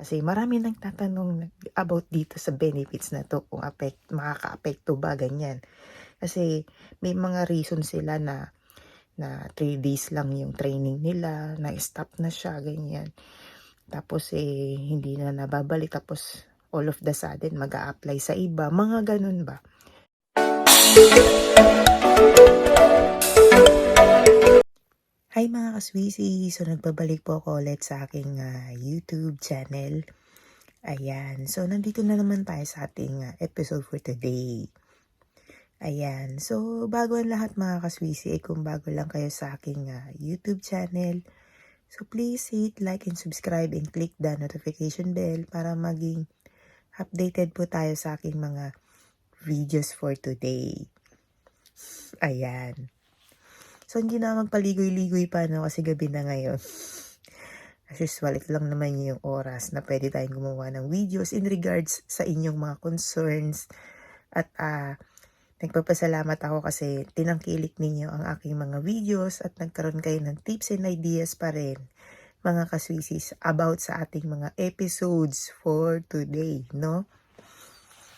Kasi marami nang tatanong about dito sa benefits na to kung affect, makaka-apekto ba ganyan. Kasi may mga reason sila na na 3 days lang yung training nila, na-stop na siya, ganyan. Tapos eh, hindi na nababalik. Tapos all of the sudden, mag apply sa iba. Mga ganun ba? Hi mga kaswisi! So nagbabalik po ako ulit sa aking ah, YouTube channel. Ayan. So nandito na naman tayo sa ating ah, episode for today. Ayan. So bago ang lahat mga kaswisi, eh, kung bago lang kayo sa aking ah, YouTube channel, so please hit like and subscribe and click the notification bell para maging updated po tayo sa aking mga videos for today. Ayan. So, hindi na magpaligoy-ligoy pa, no? Kasi gabi na ngayon. As usual, ito lang naman yung oras na pwede tayong gumawa ng videos in regards sa inyong mga concerns. At ah nagpapasalamat ako kasi tinangkilik ninyo ang aking mga videos at nagkaroon kayo ng tips and ideas pa rin, mga kaswisis, about sa ating mga episodes for today, no?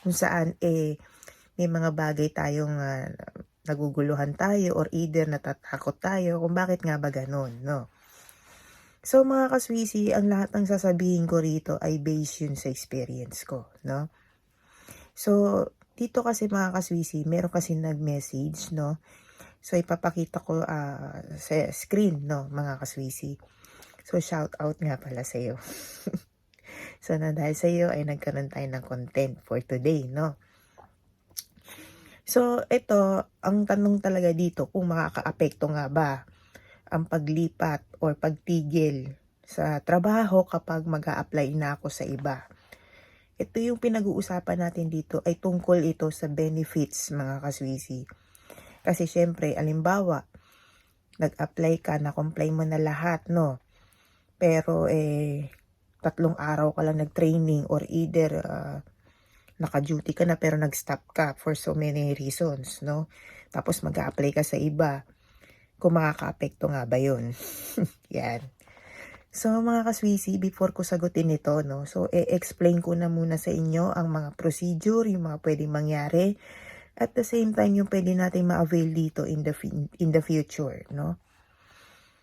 Kung saan, eh, may mga bagay tayong ah, naguguluhan tayo or either natatakot tayo kung bakit nga ba ganun, no? So mga kaswisi, ang lahat ng sasabihin ko rito ay based yun sa experience ko, no? So, dito kasi mga kaswisi, meron kasi nag-message, no? So, ipapakita ko ah, sa screen, no, mga kaswisi. So, shout out nga pala sa iyo. so, na dahil sa iyo ay nagkaroon tayo ng content for today, no? So, ito, ang tanong talaga dito, kung makakaapekto nga ba ang paglipat or pagtigil sa trabaho kapag mag apply na ako sa iba. Ito yung pinag-uusapan natin dito ay tungkol ito sa benefits mga kaswisi. Kasi syempre, alimbawa, nag-apply ka, na-comply mo na lahat, no? Pero eh, tatlong araw ka lang nag-training or either uh, naka-duty ka na pero nag-stop ka for so many reasons, no? Tapos mag apply ka sa iba. Kung makaka-apekto nga ba yun? Yan. So mga kaswisi, before ko sagutin ito, no? So e-explain ko na muna sa inyo ang mga procedure, yung mga pwedeng mangyari. At the same time, yung pwede natin ma-avail dito in the, in the future, no?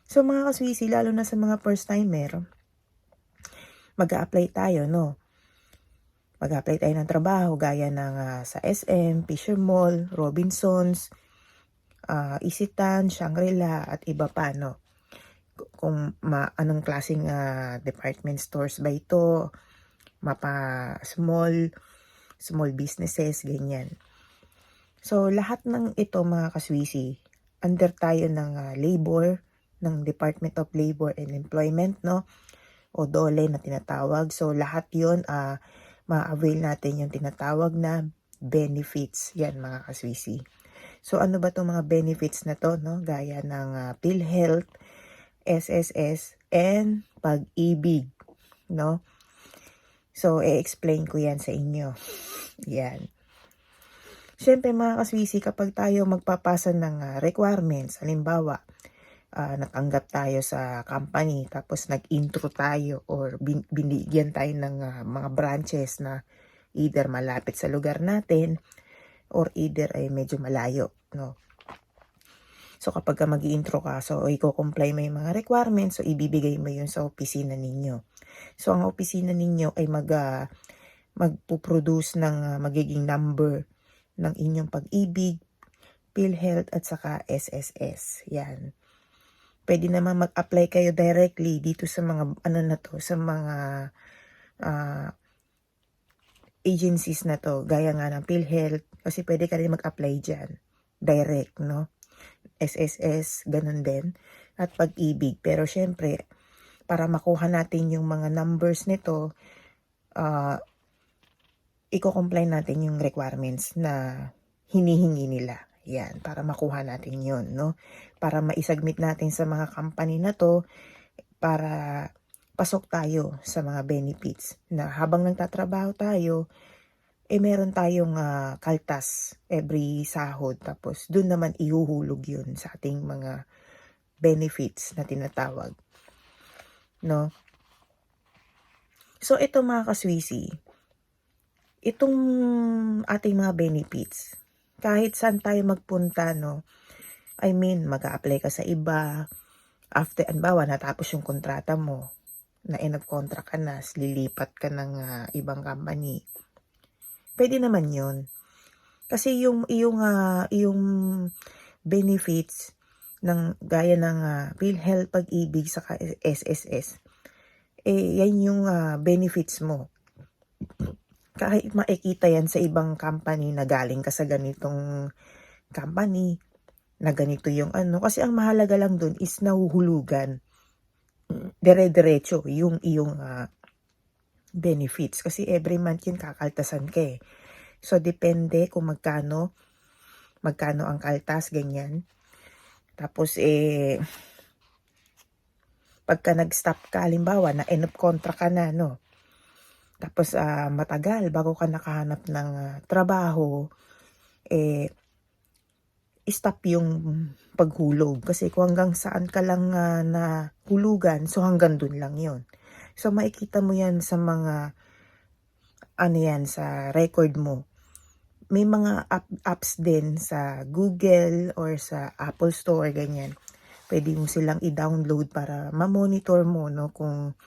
So mga kaswisi, lalo na sa mga first timer, mag apply tayo, no? Mag-apply tayo ng trabaho gaya ng ah, sa SM, Fisher Mall, Robinsons, uh, Isitan, Shangri-La at iba pa no. Kung ma anong klaseng ah, department stores ba ito, mapa small small businesses ganyan. So lahat ng ito mga kaswisi, under tayo ng ah, labor ng Department of Labor and Employment no o DOLE na tinatawag. So lahat 'yon ah ma-avail natin yung tinatawag na benefits. Yan mga kaswisi. So ano ba itong mga benefits na to? No? Gaya ng uh, PhilHealth, SSS, and pag-ibig. No? So, i-explain ko yan sa inyo. Yan. Siyempre mga kaswisi, kapag tayo magpapasa ng uh, requirements, halimbawa, uh, natanggap tayo sa company tapos nag-intro tayo or bin- binigyan tayo ng uh, mga branches na either malapit sa lugar natin or either ay medyo malayo no So kapag ka mag-intro ka, so i-comply mo yung mga requirements, so ibibigay mo yun sa opisina ninyo. So ang opisina ninyo ay mag uh, magpo-produce ng uh, magiging number ng inyong pag-ibig, PhilHealth at saka SSS. Yan pwede naman mag-apply kayo directly dito sa mga ano na to, sa mga uh, agencies na to, gaya nga ng PhilHealth, kasi pwede ka rin mag-apply dyan, direct, no? SSS, ganun din, at pag-ibig. Pero syempre, para makuha natin yung mga numbers nito, uh, i-comply natin yung requirements na hinihingi nila. Yan, para makuha natin yon no? Para maisagmit natin sa mga company na to, para pasok tayo sa mga benefits na habang nagtatrabaho tayo, eh meron tayong uh, kaltas every sahod tapos doon naman ihuhulog yun sa ating mga benefits na tinatawag. No? So, ito mga kaswisi, itong ating mga benefits, kahit saan tayo magpunta, no, I mean, mag apply ka sa iba, after, anbawa, natapos yung kontrata mo, na end of contract ka na, lilipat ka ng ah, ibang company, pwede naman yun. Kasi yung, yung, ah, yung benefits ng gaya ng ah, PhilHealth Pag-ibig sa SSS, eh, yan yung ah, benefits mo. Kahit makikita yan sa ibang company na galing ka sa ganitong company, na ganito yung ano. Kasi ang mahalaga lang dun is nahuhulugan. Dire-diretso yung iyong ah, benefits. Kasi every month yun kakaltasan ka eh. So, depende kung magkano, magkano ang kaltas, ganyan. Tapos, eh, pagka nag-stop ka, halimbawa, na end of contract ka na, no? Tapos, ah, matagal bago ka nakahanap ng ah, trabaho, eh, stop yung paghulog. Kasi kung hanggang saan ka lang ah, na hulugan, so hanggang dun lang yon So, makikita mo yan sa mga, ano yan, sa record mo. May mga app, apps din sa Google or sa Apple Store, ganyan. Pwede mo silang i-download para ma-monitor mo, no, kung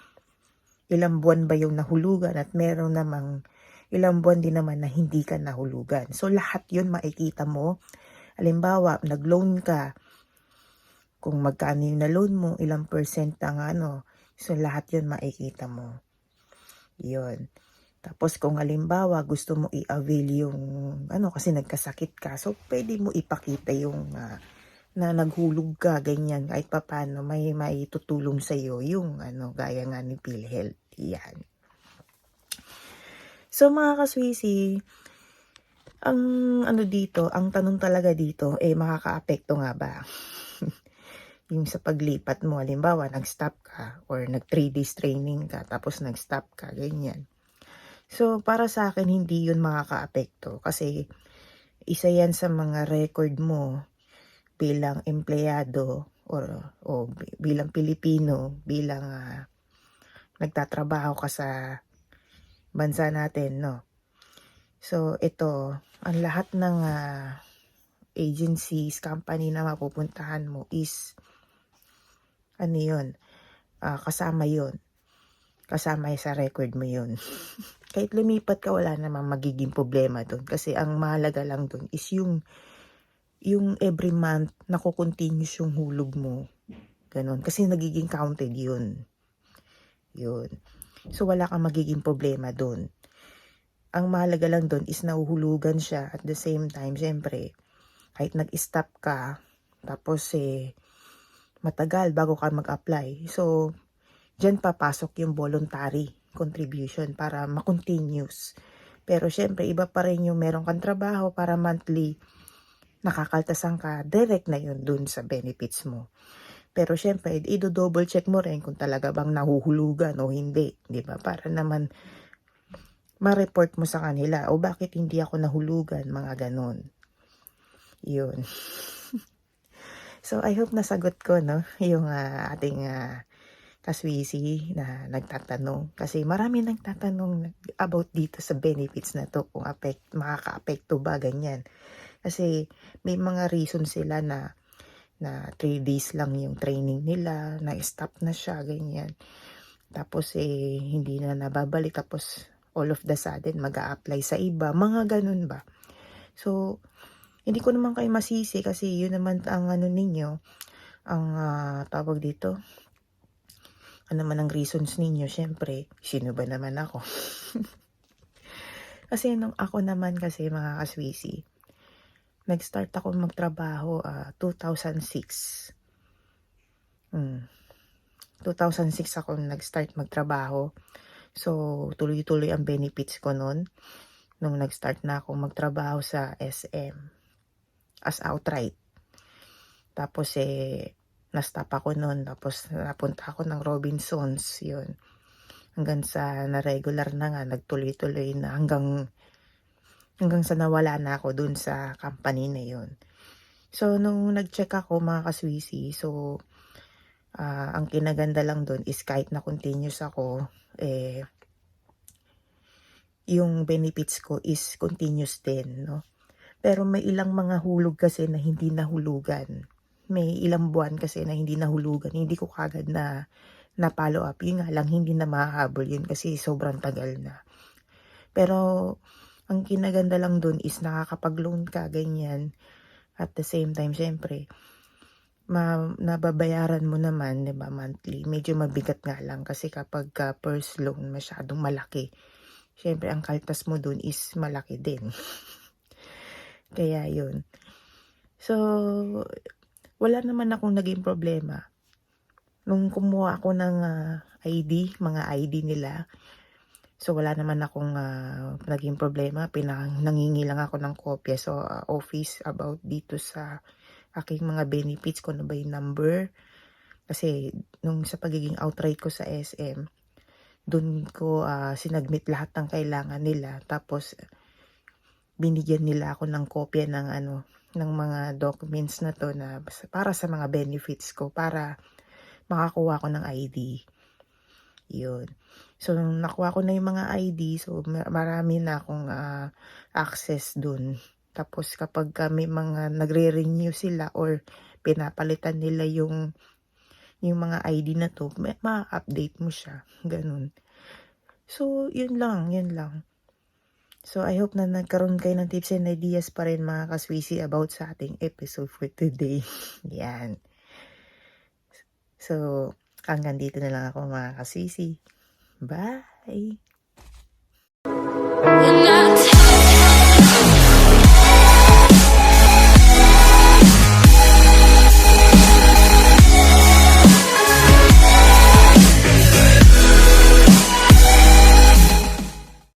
ilang buwan ba yung nahulugan at meron namang ilang buwan din naman na hindi ka nahulugan. So, lahat yun makikita mo. Halimbawa, nag-loan ka, kung magkano yung na-loan mo, ilang percent ang ano. So, lahat yun makikita mo. Yun. Tapos, kung halimbawa, gusto mo i-avail yung, ano, kasi nagkasakit ka, so, pwede mo ipakita yung, ah, na naghulog ka, ganyan, kahit papano, may maitutulong sa'yo yung, ano, gaya nga ni PhilHealth. Yan. So, mga kaswisi, ang ano dito, ang tanong talaga dito, eh, makakaapekto nga ba? yung sa paglipat mo, halimbawa, nag-stop ka or nag 3 days training ka, tapos nag-stop ka, ganyan. So, para sa akin, hindi yun makakaapekto kasi isa yan sa mga record mo bilang empleyado or o bi- bilang Pilipino, bilang ah, nagtatrabaho ka sa bansa natin, no? So, ito, ang lahat ng ah, agencies, company na mapupuntahan mo is, ano yun, ah, kasama yun. Kasama sa record mo yun. Kahit lumipat ka, wala namang magiging problema doon. Kasi ang mahalaga lang doon is yung, yung every month, nakukontinuous yung hulog mo. Ganon. Kasi nagiging counted yun. Yun. So, wala kang magiging problema doon. Ang mahalaga lang doon is nahuhulugan siya at the same time, syempre, kahit nag-stop ka, tapos eh, matagal bago ka mag-apply. So, dyan papasok yung voluntary contribution para ma-continuous. Pero syempre, iba pa rin yung meron kang trabaho para monthly nakakaltasan ka, direct na yun dun sa benefits mo. Pero syempre, i-double check mo rin kung talaga bang nahuhulugan o hindi, di ba? Para naman ma-report mo sa kanila, o bakit hindi ako nahulugan, mga ganon. Yun. so, I hope nasagot ko, no, yung ah, ating ah, kaswisi na nagtatanong. Kasi marami nagtatanong about dito sa benefits na to, kung affect, makaka-apekto ba, ganyan. Kasi may mga reason sila na na 3 days lang yung training nila, na-stop na siya, ganyan. Tapos eh, hindi na nababalik. Tapos all of the sudden, mag apply sa iba. Mga ganun ba? So, hindi ko naman kayo masisi kasi yun naman ang ano ninyo, ang ah, tawag dito, ano naman ang reasons ninyo, syempre, sino ba naman ako? kasi nung ako naman kasi mga kaswisi, nag-start ako magtrabaho ah 2006. Hmm. 2006 ako nag-start magtrabaho. So, tuloy-tuloy ang benefits ko noon nung nag-start na ako magtrabaho sa SM as outright. Tapos eh, na-stop ako noon. Tapos napunta ako ng Robinsons, yun. Hanggang sa na-regular na nga, nagtuloy-tuloy na hanggang hanggang sa nawala na ako dun sa company na yun. So, nung nag-check ako mga kaswisi, so, ah, ang kinaganda lang dun is kahit na continuous ako, eh, yung benefits ko is continuous din, no? Pero may ilang mga hulog kasi na hindi nahulugan. May ilang buwan kasi na hindi nahulugan. Hindi ko kagad na na-follow up. Yun nga lang, hindi na mahahabol yun kasi sobrang tagal na. Pero, ang kinaganda lang dun is nakakapag-loan ka, ganyan. At the same time, syempre, ma nababayaran mo naman, 'di ba, monthly. Medyo mabigat nga lang kasi kapag ka first loan masyadong malaki. Syempre ang kaltas mo dun is malaki din. Kaya yun. So, wala naman akong naging problema. Nung kumuha ako ng ah, ID, mga ID nila, so wala naman akong ah, naging problema. Pinang, nangingi lang ako ng kopya sa ah, office about dito sa aking mga benefits ko na ba yung number. Kasi nung sa pagiging outright ko sa SM, dun ko ah, sinagmit lahat ng kailangan nila. Tapos, binigyan nila ako ng kopya ng ano, ng mga documents na to na para sa mga benefits ko, para makakuha ko ng ID. Yun. So, nakuha ko na yung mga ID, so ma- marami na akong ah, access dun. Tapos kapag ka may mga nagre-renew sila or pinapalitan nila yung yung mga ID na to, ma-update mo siya. Ganun. So, yun lang, yun lang. So, I hope na nagkaroon kayo ng tips and ideas pa rin mga kaswisi about sa ating episode for today. Yan. So, hanggang dito na lang ako mga kaswisi. Bye!